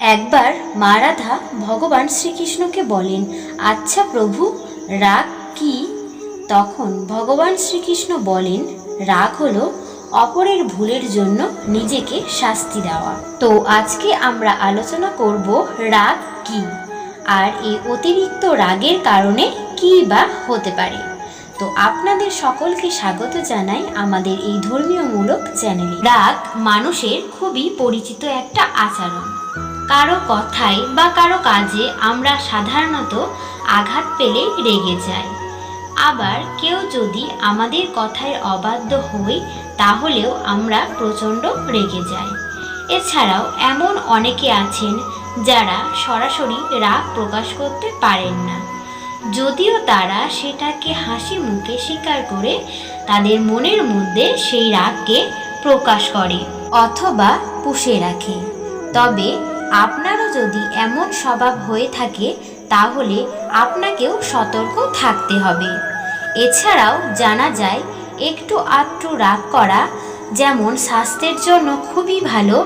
একবার মা রাধা ভগবান শ্রীকৃষ্ণকে বলেন আচ্ছা প্রভু, রাগ কি? তখন ভগবান শ্রীকৃষ্ণ বলেন, রাগ হলো অপরের ভুলের জন্য নিজেকে শাস্তি দেওয়া। তো আজকে আমরা আলোচনা করব রাগ কি? আর এই অতিরিক্ত রাগের কারণে কী বা হতে পারে? তো আপনাদের সকলকে স্বাগত জানাই আমাদের এই ধর্মীয়মূলক চ্যানেলে। রাগ মানুষের খুবই পরিচিত একটা আচরণ। কারও কথায় বা কারও কাজে আমরা সাধারণত আঘাত পেলে রেগে যাই। আবার কেউ যদি আমাদের কথায় অবাধ্য হই, তাহলেও আমরা প্রচণ্ড রেগে যাই। এছাড়াও এমন অনেকে আছেন যারা সরাসরি রাগ প্রকাশ করতে পারেন না। যদিও তারা সেটাকে হাসি মুখে স্বীকার করে তাদের মনের মধ্যে সেই রাগকে প্রকাশ করে অথবা পুষে রাখে। তবে আপনারও যদি এমন স্বভাব হয়ে থাকে, তাহলে আপনাকেও সতর্ক থাকতে হবে। এছাড়াও জানা যায়, একটু আধটু রাগ করা যেমন স্বাস্থ্যের জন্য খুবই ভালো,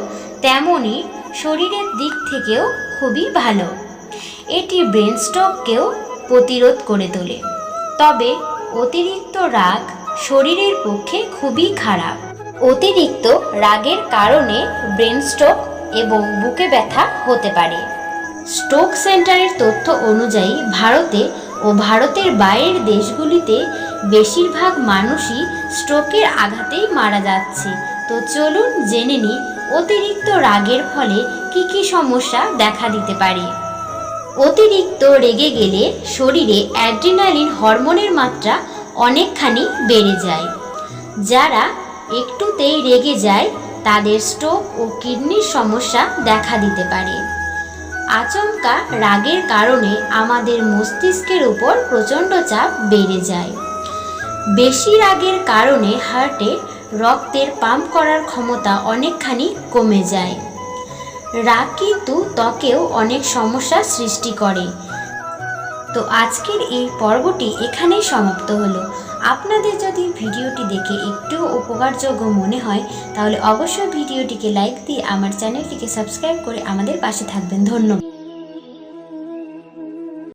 তেমনি শরীরের দিক থেকেও খুবই ভালো। এটি ব্রেন স্ট্রোককেও প্রতিরোধ করে তোলে। তবে অতিরিক্ত রাগ শরীরের পক্ষে খুবই খারাপ। অতিরিক্ত রাগের কারণে ব্রেন স্ট্রোক এবং বুকে ব্যথা হতে পারে। স্ট্রোক সেন্টারের তথ্য অনুযায়ী ভারতে ও ভারতের বাইরের দেশগুলিতে বেশিরভাগ মানুষই স্ট্রোকের আঘাতেই মারা যাচ্ছে। তো চলুন জেনে নিই, অতিরিক্ত রাগের ফলে কি কি সমস্যা দেখা দিতে পারে। অতিরিক্ত রেগে গেলে শরীরে অ্যাড্রিনালিন হরমোনের মাত্রা অনেকখানি বেড়ে যায়। যারা একটুতেই রেগে যায় তাদের স্ট্রোক ও কিডনির সমস্যা দেখা দিতে পারে। আচমকা রাগের কারণে আমাদের মস্তিষ্কের উপর প্রচণ্ড চাপ বেড়ে যায়। বেশি রাগের কারণে হার্টে রক্তের পাম্প করার ক্ষমতা অনেকখানি কমে যায়। রাগ কিন্তু ত্বকেও অনেক সমস্যার সৃষ্টি করে। তো আজকের এই পর্বটি এখানেই সমাপ্ত হলো। আপনাদের যদি ভিডিওটি দেখে একটু উপকারযোগ্য মনে হয়, তাহলে অবশ্যই ভিডিওটিকে লাইক দিয়ে আমার চ্যানেলটিকে সাবস্ক্রাইব করে আমাদের পাশে থাকবেন। ধন্যবাদ।